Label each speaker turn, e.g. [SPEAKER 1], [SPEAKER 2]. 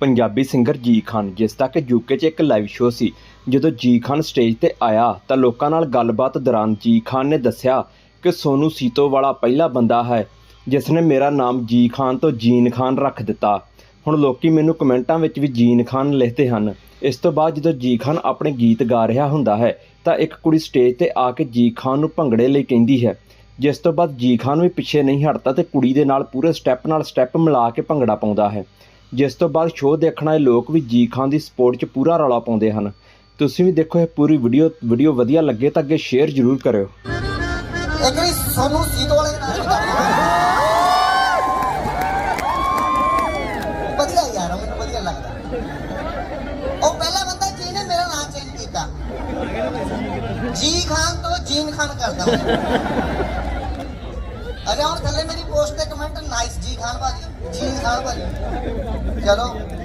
[SPEAKER 1] Punjabi singer ਜੀ ਖਾਨ, ਜਿਸ ਦਾ ਕਿ ਯੂਕੇ 'ਚ ਇੱਕ ਲਾਈਵ ਸ਼ੋਅ ਸੀ। ਜਦੋਂ ਜੀ ਖਾਨ ਸਟੇਜ ਤੇ ਆਇਆ, ਤਾਂ ਲੋਕਾਂ ਨਾਲ ਗੱਲਬਾਤ ਦੌਰਾਨ ਜੀ ਖਾਨ ਨੇ ਦੱਸਿਆ ਕਿ ਸੋਨੂ ਸੀਤੋ ਵਾਲਾ ਪਹਿਲਾ ਬੰਦਾ ਹੈ, ਜਿਸ ਨੇ ਮੇਰਾ ਨਾਮ ਜੀ ਖਾਨ ਤੋਂ ਜੀਨ ਖਾਨ ਰੱਖ ਦਿੱਤਾ। ਹੁਣ ਲੋਕੀ ਮੈਨੂੰ ਕਮੈਂਟਾਂ ਵਿੱਚ ਵੀ ਜੀਨ ਖਾਨ ਲਿਖਦੇ ਹਨ। ਇਸ ਤੋਂ ਬਾਅਦ ਜਦੋਂ ਜੀ ਖਾਨ ਆਪਣੇ ਗੀਤ ਗਾ ਰਿਹਾ ਹੁੰਦਾ ਹੈ, ਤਾਂ ਇੱਕ ਕੁੜੀ ਸਟੇਜ ਤੇ ਆ ਕੇ ਜੀ ਖਾਨ ਨੂੰ ਭੰਗੜੇ ਲਈ ਕਹਿੰਦੀ ਹੈ। ਜਿਸ ਤੋਂ ਬਾਅਦ ਜੀ ਖਾਨ ਵੀ ਪਿੱਛੇ ਨਹੀਂ ਹਟਦਾ ਤੇ ਕੁੜੀ ਦੇ ਨਾਲ ਪੂਰੇ ਸਟੈਪ ਨਾਲ ਸਟੈਪ ਮਿਲਾ ਕੇ ਭੰਗੜਾ ਪਾਉਂਦਾ ਹੈ। ਜਿਸ ਤੋਂ ਬਾਅਦ ਸ਼ੋਅ ਦੇਖਣ ਵਾਲੇ ਲੋਕ ਵੀ ਜੀ ਖਾਨ ਦੀ ਸਪੋਰਟ 'ਚ ਪੂਰਾ ਰੌਲਾ ਪਾਉਂਦੇ ਹਨ। ਤੁਸੀਂ ਵੀ ਦੇਖੋ ਇਹ ਪੂਰੀ ਵੀਡੀਓ ਵੀਡੀਓ ਵਧੀਆ ਲੱਗੇ ਤਾਂ ਅੱਗੇ ਸ਼ੇਅਰ ਜ਼ਰੂਰ ਕਰਿਓ।
[SPEAKER 2] ਇੱਕ ਵਾਰੀ ਸੋਨੂੰ ਸੀਤੋ ਵਾਲੇ ਵਧੀਆ ਯਾਰ, ਮੈਨੂੰ ਵਧੀਆ ਲੱਗਦਾ। ਉਹ ਪਹਿਲਾ ਬੰਦਾ ਜਿਹਨੇ ਮੇਰਾ ਨਾਮ ਚੇਂਜ ਕੀਤਾ। ਜੀ ਖਾਨ ਤੋਂ ਜੀਨ ਖਾਨ ਕਰਦਾ। ਅਰੇ ਹੁਣ ਥੱਲੇ ਮੇਰੀ ਪੋਸਟ ਤੇ ਕਮੈਂਟ ਨਾਈਸ ਜੀ ਖਾਨ ਭਾਜੀ ਜੀ ਖਾਨ ਭਾਜੀ। ਚਲੋ।